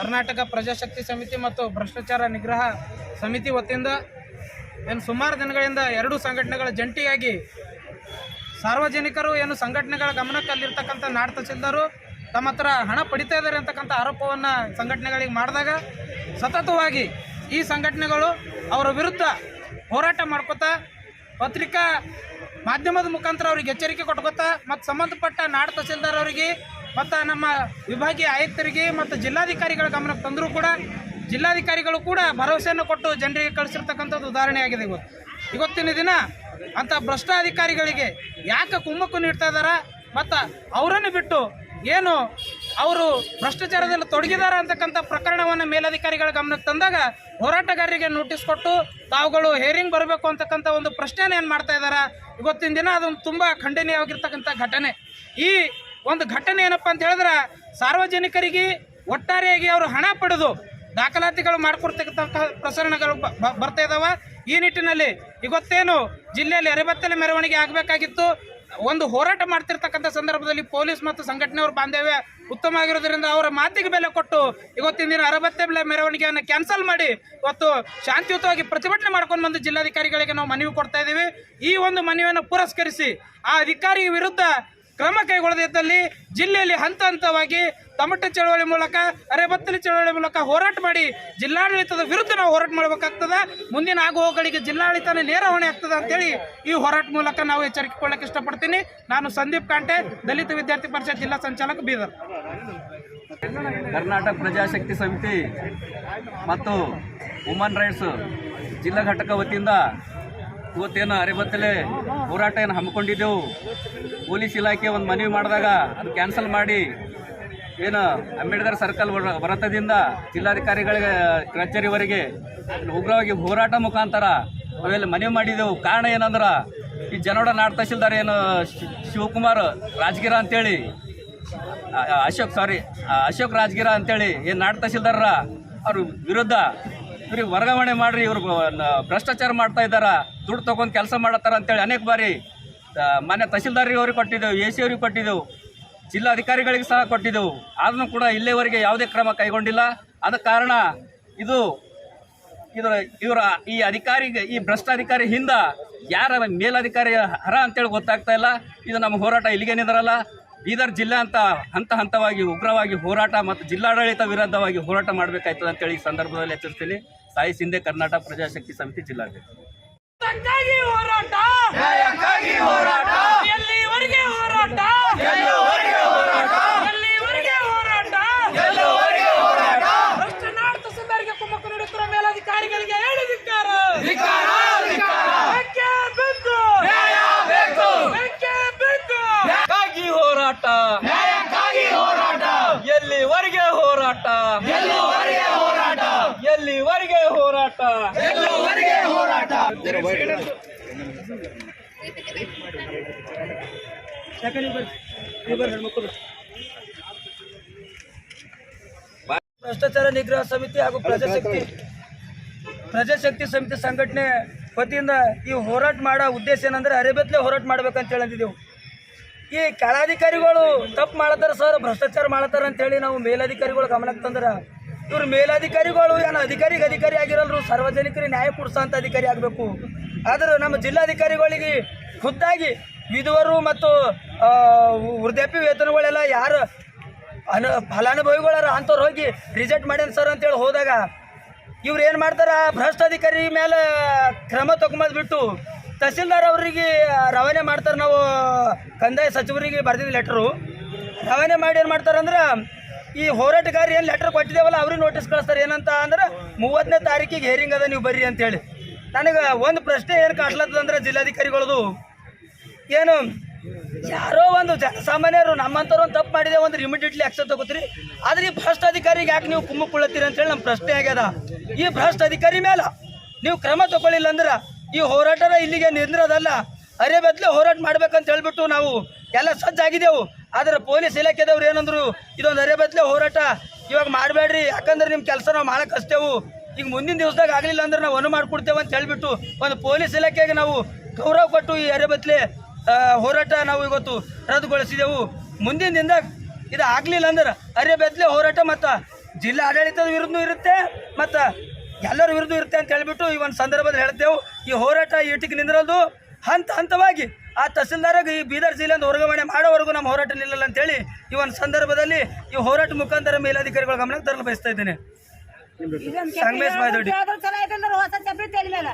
ಕರ್ನಾಟಕ ಪ್ರಜಾಶಕ್ತಿ ಸಮಿತಿ ಮತ್ತು ಭ್ರಷ್ಟಾಚಾರ ನಿಗ್ರಹ ಸಮಿತಿ ವತಿಯಿಂದ ಏನು ಸುಮಾರು ದಿನಗಳಿಂದ ಎರಡು ಸಂಘಟನೆಗಳ ಜಂಟಿಯಾಗಿ ಸಾರ್ವಜನಿಕರು ಏನು ಸಂಘಟನೆಗಳ ಗಮನಕ್ಕೆ ಅಲ್ಲಿರ್ತಕ್ಕಂಥ ನಾಡ್ ತಹಸೀಲ್ದಾರು ತಮ್ಮ ಹತ್ರ ಹಣ ಪಡಿತಾ ಇದ್ದಾರೆ ಅಂತಕ್ಕಂಥ ಆರೋಪವನ್ನು ಸಂಘಟನೆಗಳಿಗೆ ಮಾಡಿದಾಗ ಸತತವಾಗಿ ಈ ಸಂಘಟನೆಗಳು ಅವರ ವಿರುದ್ಧ ಹೋರಾಟ ಮಾಡ್ಕೋತಾ ಪತ್ರಿಕಾ ಮಾಧ್ಯಮದ ಮುಖಾಂತರ ಅವ್ರಿಗೆ ಎಚ್ಚರಿಕೆ ಕೊಟ್ಕೋತಾ ಮತ್ತು ಸಂಬಂಧಪಟ್ಟ ನಾಡ್ ತಹಸೀಲ್ದಾರ್ ಅವರಿಗೆ ಮತ್ತು ನಮ್ಮ ವಿಭಾಗೀಯ ಆಯುಕ್ತರಿಗೆ ಮತ್ತು ಜಿಲ್ಲಾಧಿಕಾರಿಗಳ ಗಮನಕ್ಕೆ ತಂದರೂ ಕೂಡ ಜಿಲ್ಲಾಧಿಕಾರಿಗಳು ಕೂಡ ಭರವಸೆಯನ್ನು ಕೊಟ್ಟು ಜನರಿಗೆ ಕಳಿಸಿರ್ತಕ್ಕಂಥದ್ದು ಉದಾಹರಣೆಯಾಗಿದೆ ಇವತ್ತು ಇವತ್ತಿನ ದಿನ ಅಂಥ ಭ್ರಷ್ಟ ಅಧಿಕಾರಿಗಳಿಗೆ ಯಾಕೆ ಕುಮ್ಮಕ್ಕು ನೀಡ್ತಾ ಇದ್ದಾರಾ ಮತ್ತು ಅವರನ್ನು ಬಿಟ್ಟು ಏನು ಅವರು ಭ್ರಷ್ಟಾಚಾರದಲ್ಲಿ ತೊಡಗಿದಾರ ಅಂತಕ್ಕಂಥ ಪ್ರಕರಣವನ್ನು ಮೇಲಧಿಕಾರಿಗಳ ಗಮನಕ್ಕೆ ತಂದಾಗ ಹೋರಾಟಗಾರರಿಗೆ ನೋಟಿಸ್ ಕೊಟ್ಟು ತಾವುಗಳು ಹೇರಿಂಗ್ ಬರಬೇಕು ಅಂತಕ್ಕಂಥ ಒಂದು ಪ್ರಶ್ನೆಯನ್ನು ಏನು ಮಾಡ್ತಾ ಇದ್ದಾರೆ ಇವತ್ತಿನ ದಿನ ಅದೊಂದು ತುಂಬ ಖಂಡನೀಯವಾಗಿರ್ತಕ್ಕಂಥ ಘಟನೆ. ಈ ಒಂದು ಘಟನೆ ಏನಪ್ಪ ಅಂತ ಹೇಳಿದ್ರೆ ಸಾರ್ವಜನಿಕರಿಗೆ ಒಟ್ಟಾರೆಯಾಗಿ ಅವರು ಹಣ ಪಡೆದು ದಾಖಲಾತಿಗಳು ಮಾಡಿಕೊಡ್ತಕ್ಕಂಥ ಪ್ರಸರಣಗಳು ಬರ್ತಾ ಇದ್ದಾವೆ ಈ ನಿಟ್ಟಿನಲ್ಲಿ ಇವತ್ತೇನು ಜಿಲ್ಲೆಯಲ್ಲಿ ಅರೆಬತ್ತಲೆ ಮೆರವಣಿಗೆ ಆಗಬೇಕಾಗಿತ್ತು. ಒಂದು ಹೋರಾಟ ಮಾಡ್ತಿರ್ತಕ್ಕಂಥ ಸಂದರ್ಭದಲ್ಲಿ ಪೊಲೀಸ್ ಮತ್ತು ಸಂಘಟನೆಯವ್ರ ಬಾಂಧವ್ಯ ಉತ್ತಮ ಆಗಿರೋದ್ರಿಂದ ಅವರ ಮಾತಿಗೆ ಬೆಲೆ ಕೊಟ್ಟು ಇವತ್ತಿನ ದಿನ ಅರಬತ್ತಲೆ ಮೆರವಣಿಗೆಯನ್ನು ಕ್ಯಾನ್ಸಲ್ ಮಾಡಿ ಇವತ್ತು ಶಾಂತಿಯುತವಾಗಿ ಪ್ರತಿಭಟನೆ ಮಾಡ್ಕೊಂಡು ಬಂದು ಜಿಲ್ಲಾಧಿಕಾರಿಗಳಿಗೆ ನಾವು ಮನವಿ ಕೊಡ್ತಾ ಇದ್ದೀವಿ. ಈ ಒಂದು ಮನವಿಯನ್ನು ಪುರಸ್ಕರಿಸಿ ಆ ಅಧಿಕಾರಿ ವಿರುದ್ಧ ಕ್ರಮ ಕೈಗೊಳ್ಳದಿದ್ದಲ್ಲಿ ಜಿಲ್ಲೆಯಲ್ಲಿ ಹಂತ ಹಂತವಾಗಿ ತಮಟ ಚಳವಳಿ ಮೂಲಕ, ಅರೆಬತ್ತಲಿ ಚಳವಳಿ ಮೂಲಕ ಹೋರಾಟ ಮಾಡಿ ಜಿಲ್ಲಾಡಳಿತದ ವಿರುದ್ಧ ನಾವು ಹೋರಾಟ ಮಾಡಬೇಕಾಗ್ತದ. ಮುಂದಿನ ಆಗುವಗಳಿಗೆ ಜಿಲ್ಲಾಡಳಿತನೇ ನೇರ ಹೊಣೆ ಆಗ್ತದೆ ಅಂತೇಳಿ ಈ ಹೋರಾಟ ಮೂಲಕ ನಾವು ಎಚ್ಚರಿಕೆ ಕೊಡಕ್ಕೆ ಇಷ್ಟಪಡ್ತೀನಿ. ನಾನು ಸಂದೀಪ್ ಕಾಂಟೆ, ದಲಿತ ವಿದ್ಯಾರ್ಥಿ ಪರಿಷತ್ ಜಿಲ್ಲಾ ಸಂಚಾಲಕ ಬೀದರ್. ಕರ್ನಾಟಕ ಪ್ರಜಾಶಕ್ತಿ ಸಮಿತಿ ಮತ್ತು ವುಮನ್ ರೈಟ್ಸ್ ಜಿಲ್ಲಾ ಘಟಕ ವತಿಯಿಂದ ಇವತ್ತೇನು ಅರೆಬತ್ತಲೆ ಹೋರಾಟ ಏನು ಹಮ್ಮಿಕೊಂಡಿದ್ದೆವು? ಪೊಲೀಸ್ ಇಲಾಖೆ ಒಂದು ಮನವಿ ಮಾಡಿದಾಗ ಅದು ಕ್ಯಾನ್ಸಲ್ ಮಾಡಿ ಏನು ಅಂಬೇಡ್ಕರ್ ಸರ್ಕಲ್ ಬರತದಿಂದ ಜಿಲ್ಲಾಧಿಕಾರಿಗಳಿಗೆ, ಕಚೇರಿವರೆಗೆ ಉಗ್ರವಾಗಿ ಹೋರಾಟ ಮುಖಾಂತರ ಅವೆಲ್ಲ ಮನವಿ ಮಾಡಿದೆವು ಕಾರಣ ಏನಂದ್ರೆ, ಈ ಜನೋಡ ನಾಡ್ ತಹಸೀಲ್ದಾರ್ ಏನು ಶಿವಕುಮಾರ್ ರಾಜಗಿರ ಅಂತೇಳಿ ಅಶೋಕ್ ಸಾರಿ ಅಶೋಕ್ ರಾಜಗಿರ ಅಂತೇಳಿ, ಏನು ನಾಡ್ ತಹಶೀಲ್ದಾರ ಅವ್ರ ವಿರುದ್ಧ ಇವ್ರಿಗೆ ವರ್ಗಾವಣೆ ಮಾಡ್ರಿ, ಇವ್ರು ಭ್ರಷ್ಟಾಚಾರ ಮಾಡ್ತಾ ಇದ್ದಾರ, ದುಡ್ಡು ತೊಗೊಂಡು ಕೆಲಸ ಮಾಡತ್ತಾರ ಅಂತೇಳಿ ಅನೇಕ ಬಾರಿ ಮನೆ ಮಾನ್ಯ ತಹಶೀಲ್ದಾರಿಗೆ ಅವ್ರಿಗೆ ಕೊಟ್ಟಿದ್ದೆವು, ಎ ಸಿ ಅವ್ರಿಗೆ ಕೊಟ್ಟಿದ್ದೆವು, ಜಿಲ್ಲಾಧಿಕಾರಿಗಳಿಗೆ ಸಹ ಕೊಟ್ಟಿದ್ದೆವು. ಆದ್ರೂ ಕೂಡ ಇಲ್ಲಿವರೆಗೆ ಯಾವುದೇ ಕ್ರಮ ಕೈಗೊಂಡಿಲ್ಲ. ಆದ ಕಾರಣ ಇದು ಇದರ ಇವರ ಈ ಅಧಿಕಾರಿಗೆ, ಈ ಭ್ರಷ್ಟಾಧಿಕಾರಿ ಹಿಂದ ಯಾರ ಮೇಲಧಿಕಾರಿ ಹರ ಅಂತೇಳಿ ಗೊತ್ತಾಗ್ತಾ ಇಲ್ಲ. ಇದು ನಮ್ಮ ಹೋರಾಟ ಇಲ್ಲಿಗೆ ನಿಂದ್ರಲ್ಲ. ಬೀದರ್ ಜಿಲ್ಲೆ ಅಂತ ಹಂತ ಹಂತವಾಗಿ ಉಗ್ರವಾಗಿ ಹೋರಾಟ ಮತ್ತು ಜಿಲ್ಲಾಡಳಿತ ವಿರುದ್ಧವಾಗಿ ಹೋರಾಟ ಮಾಡಬೇಕಾಯ್ತದೆ ಅಂತೇಳಿ ಈ ಸಂದರ್ಭದಲ್ಲಿ ಎಚ್ಚರಿಸ್ತೀನಿ. ಸಾಯಿ ಸಿಂಧೆ ಕರ್ನಾಟಕ ಪ್ರಜಾಶಕ್ತಿ ಸಮಿತಿ ಜಿಲ್ಲಾಧ್ಯಕ್ಷ ನ್ಯಾಯಕ್ಕಾಗಿ ಹೋರಾಟ ಹೋರಾಟ ಎಲ್ಲಿವರೆಗೆ ಹೋರಾಟ ಎಲ್ಲಿವರೆಗೆ ಹೋರಾಟ ಭ್ರಷ್ಟ ನಾಡ ತಹಸೀಲ್ದಾರ್ಗೆ ಕುಮ್ಮಕ್ಕು ನೀಡುತ್ತಿರುವ ಮೇಲಧಿಕಾರಿಗಳಿಗೆ ಹೇಳಿದಿದ್ದಾರೆ ಬೇಕೇ ಬೇಕು ಬೇಕೇ ಬೇಕು ನ್ಯಾಯಕ್ಕಾಗಿ ಹೋರಾಟ ಎಲ್ಲಿವರೆಗೆ ಹೋರಾಟ ಎಲ್ಲಿವರೆಗೆ ಹೋರಾಟ ಭ್ರಷ್ಟಾಚಾರ ನಿಗ್ರಹ ಸಮಿತಿ ಹಾಗೂ ಪ್ರಜಾಶಕ್ತಿ ಪ್ರಜಾಶಕ್ತಿ ಸಮಿತಿ ಸಂಘಟನೆ ವತಿಯಿಂದ ಈ ಹೋರಾಟ ಮಾಡೋ ಉದ್ದೇಶ ಏನಂದ್ರೆ ಅರೆಬೆತ್ಲೆ ಹೋರಾಟ ಮಾಡ್ಬೇಕಂತ ಹೇಳಿದೆವು ಈ ಕೆಳಾಧಿಕಾರಿಗಳು ತಪ್ಪು ಮಾಡತ್ತಾರ ಸರ್, ಭ್ರಷ್ಟಾಚಾರ ಮಾಡತ್ತಾರ ಅಂತೇಳಿ ನಾವು ಮೇಲಧಿಕಾರಿಗಳು ಗಮನಕ್ಕೆ ತಂದ್ರ ಇವ್ರು ಮೇಲಧಿಕಾರಿಗಳು, ಏನು ಅಧಿಕಾರಿಗೆ ಅಧಿಕಾರಿ ಆಗಿರಲ್ರು, ಸಾರ್ವಜನಿಕರಿಗೆ ನ್ಯಾಯ ಕೊಡಿಸೋಂಥ ಅಧಿಕಾರಿ ಆಗಬೇಕು. ಆದ್ರೆ ನಮ್ಮ ಜಿಲ್ಲಾಧಿಕಾರಿಗಳಿಗೆ ಖುದ್ದಾಗಿ ವಿಧವರು ಮತ್ತು ವೃದ್ಧಾಪ್ಯ ವೇತನಗಳೆಲ್ಲ ಯಾರು ಅನು, ಫಲಾನುಭವಿಗಳಾರ ಅಂಥವ್ರು ಹೋಗಿ ರಿಜೆಕ್ಟ್ ಮಾಡ್ಯಾನ ಸರ್ ಅಂತೇಳಿ ಹೋದಾಗ ಇವ್ರು ಏನು ಮಾಡ್ತಾರೆ ಭ್ರಷ್ಟ ಅಧಿಕಾರಿ ಮೇಲೆ ಕ್ರಮ ತಗೊಂಬದ್ ಬಿಟ್ಟು ತಹಸೀಲ್ದಾರ್ ಅವರಿಗೆ ರವಾನೆ ಮಾಡ್ತಾರೆ ನಾವು ಕಂದಾಯ ಸಚಿವರಿಗೆ ಬರ್ದಿದ್ದ ಲೆಟ್ರು ರವಾನೆ ಮಾಡಿ ಏನು ಮಾಡ್ತಾರಂದ್ರೆ ಈ ಹೋರಾಟಗಾರ ಏನು ಲೆಟರ್ ಕೊಟ್ಟಿದ್ದೇವಲ್ಲ, ಅವ್ರಿಗೆ ನೋಟಿಸ್ ಕಳಿಸ್ತಾರೆ. ಏನಂತ ಅಂದ್ರೆ, ಮೂವತ್ತನೇ ತಾರೀಕಿಗೆ ಹೇರಿಂಗ್ ಅದ, ನೀವು ಬರ್ರಿ ಅಂತೇಳಿ. ನನಗೆ ಒಂದು ಪ್ರಶ್ನೆ ಏನು ಕಾಡ್ಲತ್ತದಂದ್ರೆ ಜಿಲ್ಲಾಧಿಕಾರಿಗಳದು. ಏನು, ಯಾರೋ ಒಂದು ಜನಸಾಮಾನ್ಯರು ನಮ್ಮಂಥವ್ರು ಒಂದು ತಪ್ಪು ಮಾಡಿದೆ, ಒಂದು ಇಮಿಡಿಯೇಟ್ಲಿ ಆಕ್ಷನ್ ತಗೋತೀರಿ. ಆದ್ರೆ ಈ ಭ್ರಷ್ಟ ಅಧಿಕಾರಿಗೆ ಯಾಕೆ ನೀವು ಕುಮ್ಮು ಕುಳ್ಳತ್ತೀರಿ ಅಂತೇಳಿ ನಮ್ಮ ಪ್ರಶ್ನೆ ಆಗ್ಯದ. ಈ ಭ್ರಷ್ಟ ಅಧಿಕಾರಿ ಮೇಲೆ ನೀವು ಕ್ರಮ ತಗೊಳ್ಳಿಲ್ಲ ಅಂದ್ರೆ, ಈ ಹೋರಾಟನ ಇಲ್ಲಿಗೆ ನಿಂದ್ರದಲ್ಲ. ಅರೆ ಬದಲು ಹೋರಾಟ ಮಾಡ್ಬೇಕಂತ ಹೇಳ್ಬಿಟ್ಟು ನಾವು ಎಲ್ಲ ಸಜ್ಜಾಗಿದ್ದೆವು. ಆದ್ರೆ ಪೊಲೀಸ್ ಇಲಾಖೆದವ್ರು ಏನಂದ್ರು, ಇದೊಂದು ಅರೆ ಬದಲೆ ಹೋರಾಟ. ಇವಾಗ ಮಾಡಬೇಡ್ರಿ. ಯಾಕಂದ್ರೆ ನಿಮ್ಮ ಕೆಲಸ ನಾವು ಮಾಡಕ್ಕೆ ಹಚ್ತೇವು. ಈಗ ಮುಂದಿನ ದಿವಸದಾಗ ಆಗಲಿಲ್ಲ ಅಂದ್ರೆ ನಾವು ಅನು ಮಾಡ್ಕೊಡ್ತೇವೆ ಅಂತ ಹೇಳ್ಬಿಟ್ಟು ಒಂದು ಪೊಲೀಸ್ ಇಲಾಖೆಗೆ ನಾವು ಗೌರವ ಕೊಟ್ಟು ಈ ಅರೆಬತ್ಲೆ ಹೋರಾಟ ನಾವು ಇವತ್ತು ರದ್ದುಗೊಳಿಸಿದೆವು. ಮುಂದಿನ ದಿನದಾಗ ಇದು ಆಗಲಿಲ್ಲ ಅಂದ್ರೆ ಅರೆಬತ್ಲೆ ಹೋರಾಟ ಮತ್ತು ಜಿಲ್ಲಾ ಆಡಳಿತದ ವಿರುದ್ಧ ಇರುತ್ತೆ ಮತ್ತು ಎಲ್ಲರ ವಿರುದ್ಧ ಇರುತ್ತೆ ಅಂತ ಹೇಳಿಬಿಟ್ಟು ಈ ಒಂದು ಸಂದರ್ಭದಲ್ಲಿ ಹೇಳ್ತೇವೆ. ಈ ಹೋರಾಟ ಈಟಿಗೆ ನಿಂದಿರೋದು ಹಂತ ಹಂತವಾಗಿ ಆ ತಹಸೀಲ್ದಾರಾಗ ಈ ಬೀದರ್ ಜಿಲ್ಲೆಯಿಂದ ವರ್ಗಾವಣೆ ಮಾಡೋವರೆಗೂ ನಮ್ಮ ಹೋರಾಟ ನಿಲ್ಲಲ್ಲ ಅಂತೇಳಿ ಈ ಒಂದು ಸಂದರ್ಭದಲ್ಲಿ ಈ ಹೋರಾಟ ಮುಖಾಂತರ ಮೇಲಾಧಿಕಾರಿಗಳ ಗಮನಕ್ಕೆ ತರಲು ಬಯಸ್ತಾ ಇದ್ದೇನೆ. ಸಂಗಮೇಶ್ ಬಾಯ್ದೊಡ್ಡಿ ಇಲ್ಲ.